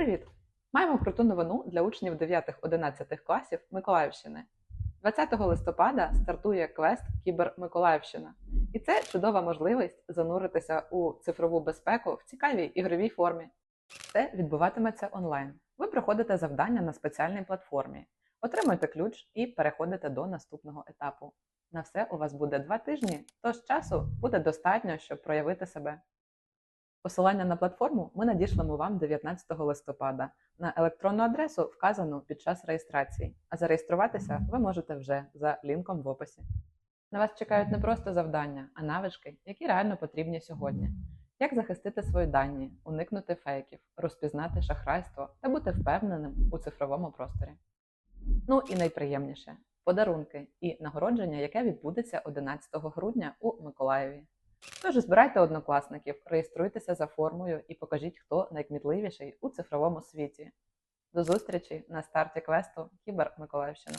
Привіт! Маємо круту новину для учнів 9-11 класів Миколаївщини. 20 листопада стартує квест Кібер Миколаївщина, і це чудова можливість зануритися у цифрову безпеку в цікавій ігровій формі. Це відбуватиметься онлайн. Ви проходите завдання на спеціальній платформі, отримуєте ключ і переходите до наступного етапу. На все у вас буде два тижні, тож часу буде достатньо, щоб проявити себе. Посилання на платформу ми надішлемо вам 19 листопада на електронну адресу, вказану під час реєстрації. А зареєструватися ви можете вже за лінком в описі. На вас чекають не просто завдання, а навички, які реально потрібні сьогодні. Як захистити свої дані, уникнути фейків, розпізнати шахрайство та бути впевненим у цифровому просторі. Ну і найприємніше подарунки і нагородження, яке відбудеться 11 грудня у Миколаєві. Тож збирайте однокласників, реєструйтеся за формою і покажіть, хто найкмітливіший у цифровому світі. До зустрічі на старті квесту Кібер Миколаївщина.